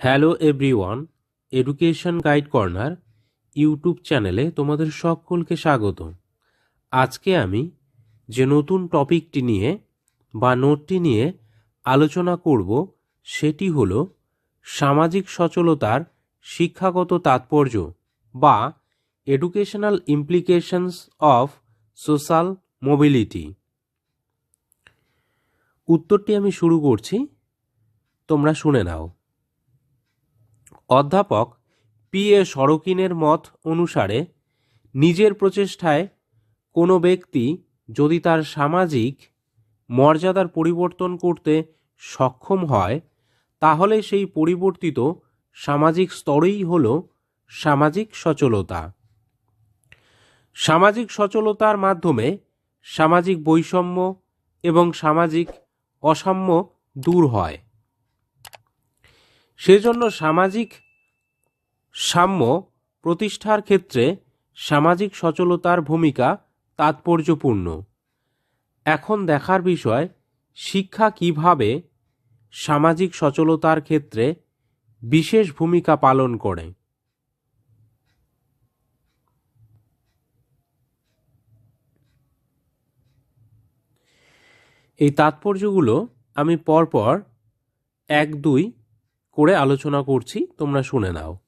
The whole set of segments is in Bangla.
Hello everyone, education guide corner YouTube চ্যানেলে তোমাদের সকলকে স্বাগত। আজকে আমি যে নতুন টপিকটি নিয়ে বা নোটটি নিয়ে আলোচনা করব সেটি হলো সামাজিক সচলতার শিক্ষাগত তাৎপর্য বা educational implications of social mobility. উত্তরটি আমি শুরু করছি, তোমরা শুনে নাও। অধ্যাপক পি. এ. সরকিনের মত অনুসারে নিজের প্রচেষ্টায় কোনো ব্যক্তি যদি তার সামাজিক মর্যাদার পরিবর্তন করতে সক্ষম হয়, তাহলে সেই পরিবর্তিত সামাজিক স্তরেই হল সামাজিক সচলতা। সামাজিক সচলতার মাধ্যমে সামাজিক বৈষম্য এবং সামাজিক অসাম্য দূর হয়। সেজন্য সামাজিক সাম্য প্রতিষ্ঠার ক্ষেত্রে সামাজিক সচলতার ভূমিকা তাৎপর্যপূর্ণ। এখন দেখার বিষয়, শিক্ষা কীভাবে সামাজিক সচলতার ক্ষেত্রে বিশেষ ভূমিকা পালন করে? এই তাৎপর্যগুলো আমি পরপর এক দুই করে আলোচনা করছি, তোমরা শুনে নাও।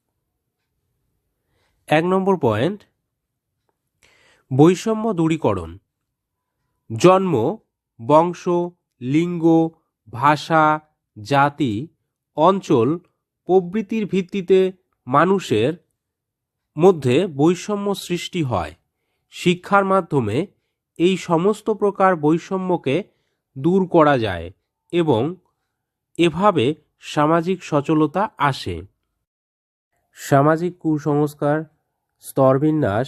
এক নম্বর পয়েন্ট, বৈষম্য দূরীকরণ। জন্ম, বংশ, লিঙ্গ, ভাষা, জাতি, অঞ্চল প্রভৃতির ভিত্তিতে মানুষের মধ্যে বৈষম্য সৃষ্টি হয়। শিক্ষার মাধ্যমে এই সমস্ত প্রকার বৈষম্যকে দূর করা যায় এবং এভাবে সামাজিক সচলতা আসে। সামাজিক কুসংস্কার, স্তরবিন্যাস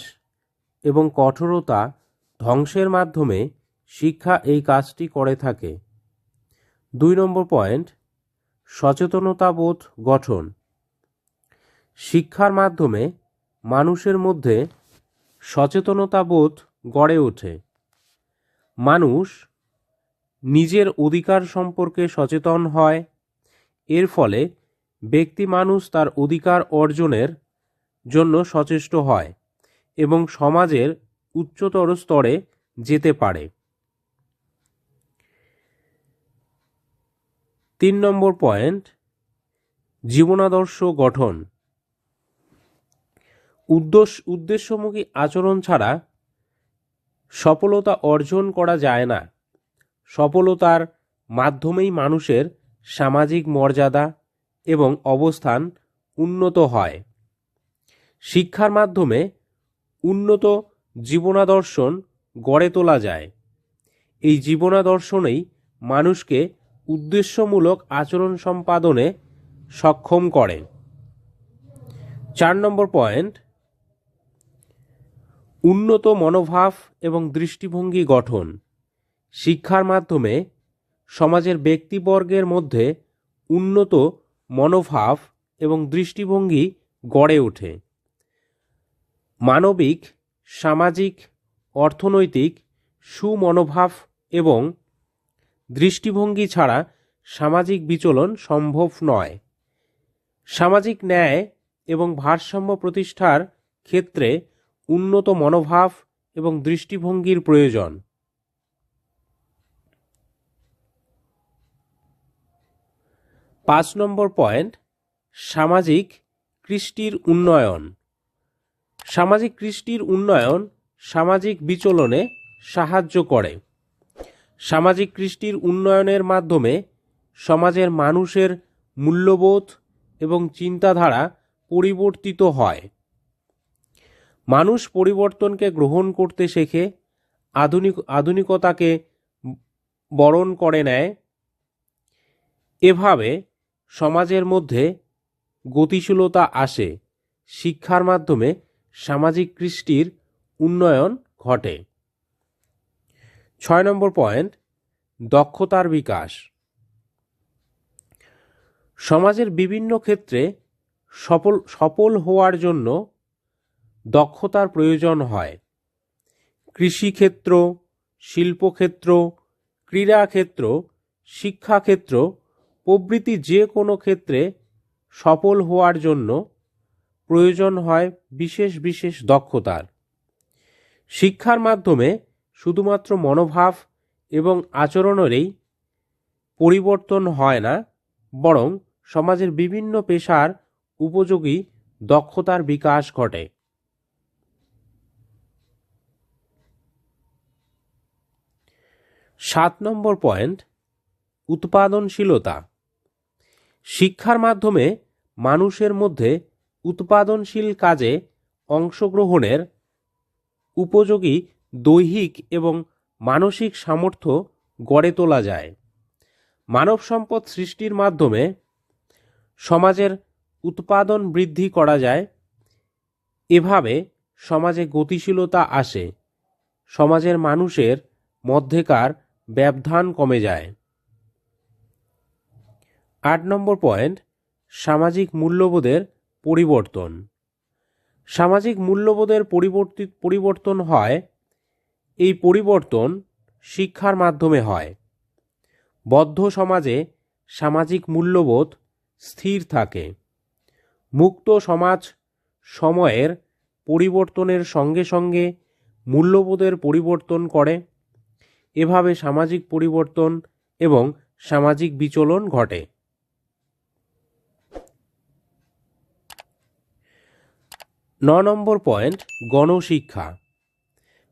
এবং কঠোরতা ধ্বংসের মাধ্যমে শিক্ষা এই কাজটি করে থাকে। দুই নম্বর পয়েন্ট, সচেতনতাবোধ গঠন। শিক্ষার মাধ্যমে মানুষের মধ্যে সচেতনতাবোধ গড়ে ওঠে। মানুষ নিজের অধিকার সম্পর্কে সচেতন হয় এর ফলে ব্যক্তি মানুষ তার অধিকার অর্জনের জন্য সচেষ্ট হয় এবং সমাজের উচ্চতর স্তরে যেতে পারে। তিন নম্বর পয়েন্ট, জীবনাদর্শ গঠন। উদ্দেশ্য, উদ্দেশ্যমুখী আচরণ ছাড়া সফলতা অর্জন করা যায় না। সফলতার মাধ্যমেই মানুষের সামাজিক মর্যাদা এবং অবস্থান উন্নত হয়। শিক্ষার মাধ্যমে উন্নত জীবনাদর্শন গড়ে তোলা যায়। এই জীবনাদর্শনেই মানুষকে উদ্দেশ্যমূলক আচরণ সম্পাদনে সক্ষম করে। চার নম্বর পয়েন্ট, উন্নত মনোভাব এবং দৃষ্টিভঙ্গি গঠন। শিক্ষার মাধ্যমে সমাজের ব্যক্তিবর্গের মধ্যে উন্নত মনোভাব এবং দৃষ্টিভঙ্গি গড়ে ওঠে। মানবিক, সামাজিক, অর্থনৈতিক সুমনোভাব এবং দৃষ্টিভঙ্গি ছাড়া সামাজিক বিচলন সম্ভব নয়। সামাজিক ন্যায় এবং ভারসাম্য প্রতিষ্ঠার ক্ষেত্রে উন্নত মনোভাব এবং দৃষ্টিভঙ্গির প্রয়োজন। পাঁচ নম্বর পয়েন্ট, সামাজিক কৃষ্টির উন্নয়ন। সামাজিক কৃষ্টির উন্নয়ন সামাজিক বিচলনে সাহায্য করে। সামাজিক কৃষ্টির উন্নয়নের মাধ্যমে সমাজের মানুষের মূল্যবোধ এবং চিন্তাধারা পরিবর্তিত হয়। মানুষ পরিবর্তনকে গ্রহণ করতে শেখে, আধুনিক আধুনিকতাকে বরণ করে নেয়। এভাবে সমাজের মধ্যে গতিশীলতা আসে, শিক্ষার মাধ্যমে সামাজিক কৃষ্টির উন্নয়ন ঘটে। ছয় নম্বর পয়েন্ট, দক্ষতার বিকাশ। সমাজের বিভিন্ন ক্ষেত্রে সফল সফল হওয়ার জন্য দক্ষতার প্রয়োজন হয়। কৃষিক্ষেত্র, শিল্পক্ষেত্র, ক্রীড়াক্ষেত্র, শিক্ষাক্ষেত্র প্রভৃতি যে কোনো ক্ষেত্রে সফল হওয়ার জন্য প্রয়োজন হয় বিশেষ বিশেষ দক্ষতার। শিক্ষার মাধ্যমে শুধুমাত্র মনোভাব এবং আচরণেরই পরিবর্তন হয় না, বরং সমাজের বিভিন্ন পেশার উপযোগী দক্ষতার বিকাশ ঘটে। সাত নম্বর পয়েন্ট, উৎপাদনশীলতা। শিক্ষার মাধ্যমে মানুষের মধ্যে উৎপাদনশীল কাজে অংশগ্রহণের উপযোগী দৈহিক এবং মানসিক সামর্থ্য গড়ে তোলা যায়। মানব সম্পদ সৃষ্টির মাধ্যমে সমাজের উৎপাদন বৃদ্ধি করা যায়। এভাবে সমাজে গতিশীলতা আসে। সমাজের মানুষের মধ্যেকার ব্যবধান কমে যায়। আট নম্বর পয়েন্ট সামাজিক মূল্যবোধের পরিবর্তন। সামাজিক মূল্যবোধের পরিবর্তিত পরিবর্তন হয়, এই পরিবর্তন শিক্ষার মাধ্যমে হয়। বদ্ধ সমাজে সামাজিক মূল্যবোধ স্থির থাকে। মুক্ত সমাজ সময়ের পরিবর্তনের সঙ্গে সঙ্গে মূল্যবোধের পরিবর্তন করে। এভাবে সামাজিক পরিবর্তন এবং সামাজিক বিচলন ঘটে। ন নম্বর পয়েন্ট, গণশিক্ষা।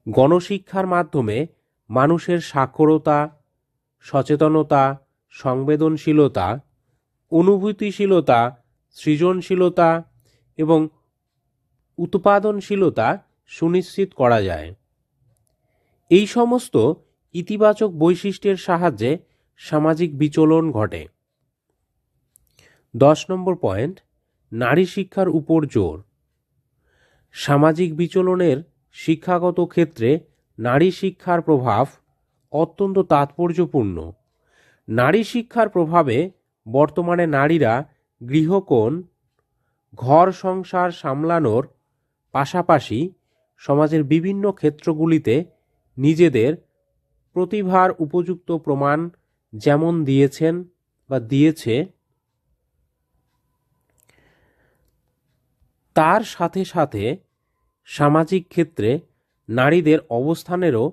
গণশিক্ষার মাধ্যমে মানুষের সাক্ষরতা, সচেতনতা, সংবেদনশীলতা, অনুভূতিশীলতা, সৃজনশীলতা এবং উৎপাদনশীলতা সুনিশ্চিত করা যায়। এই সমস্ত ইতিবাচক বৈশিষ্ট্যের সাহায্যে সামাজিক বিচলন ঘটে। দশ নম্বর পয়েন্ট, নারী শিক্ষার উপর জোর। সামাজিক বিচলনের শিক্ষাগত ক্ষেত্রে নারী শিক্ষার প্রভাব অত্যন্ত তাৎপর্যপূর্ণ। নারী শিক্ষার প্রভাবে বর্তমানে নারীরা গৃহকোণ, ঘর সংসার সামলানোর পাশাপাশি সমাজের বিভিন্ন ক্ষেত্রগুলিতে নিজেদের প্রতিভার উপযুক্ত প্রমাণ যেমন দিয়েছেন বা দিয়েছে তার সাথে সাথে সামাজিক ক্ষেত্রে নারীদের অবস্থানেরও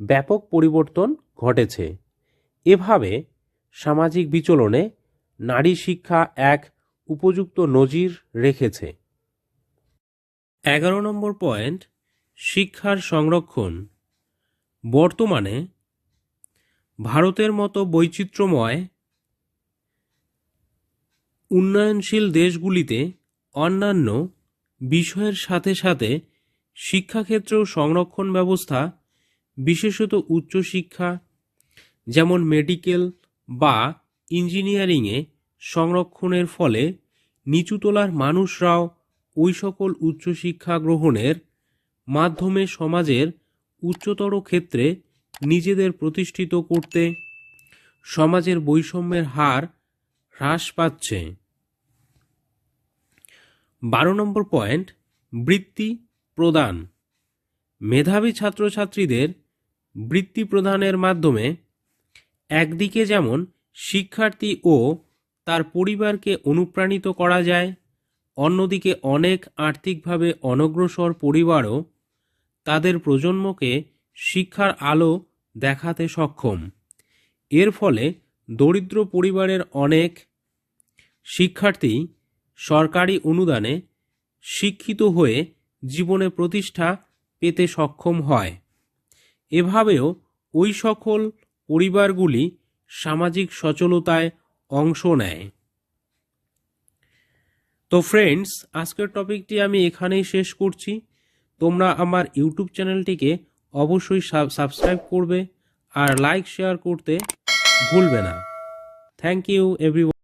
ব্যাপক পরিবর্তন ঘটেছে। এভাবে সামাজিক বিচলনে নারী শিক্ষা এক উপযুক্ত নজির রেখেছে। এগারো নম্বর পয়েন্ট, শিক্ষার সংরক্ষণ। বর্তমানে ভারতের মতো বৈচিত্র্যময়, উন্নয়নশীল দেশগুলিতে অন্যান্য বিষয়ের সাথে সাথে শিক্ষাক্ষেত্রেও সংরক্ষণ ব্যবস্থা, বিশেষত উচ্চশিক্ষা যেমন মেডিকেল বা ইঞ্জিনিয়ারিংয়ে সংরক্ষণের ফলে নিচুতলার মানুষরাও ওই সকল উচ্চশিক্ষা গ্রহণের মাধ্যমে সমাজের উচ্চতর ক্ষেত্রে নিজেদের প্রতিষ্ঠিত করতে সমাজের বৈষম্যের হার হ্রাস পাচ্ছে। বারো নম্বর পয়েন্ট, বৃত্তি প্রদান। মেধাবী ছাত্রছাত্রীদের বৃত্তি প্রদানের মাধ্যমে একদিকে যেমন শিক্ষার্থী ও তার পরিবারকে অনুপ্রাণিত করা যায়, অন্যদিকে অনেক আর্থিকভাবে অনগ্রসর পরিবারও তাদের প্রজন্মকে শিক্ষার আলো দেখাতে সক্ষম। এর ফলে দরিদ্র পরিবারের অনেক শিক্ষার্থী সরকারি অনুদানে শিক্ষিত হয়ে জীবনে প্রতিষ্ঠা পেতে সক্ষম হয়। এভাবেও ওই সকল পরিবারগুলি সামাজিক সচলতায় অংশ নেয়। তো ফ্রেন্ডস আজকের টপিকটি আমি এখানেই শেষ করছি। তোমরা আমার ইউটিউব চ্যানেলটিকে অবশ্যই সাবস্ক্রাইব করবে আর লাইক শেয়ার করতে ভুলবে না। Thank you every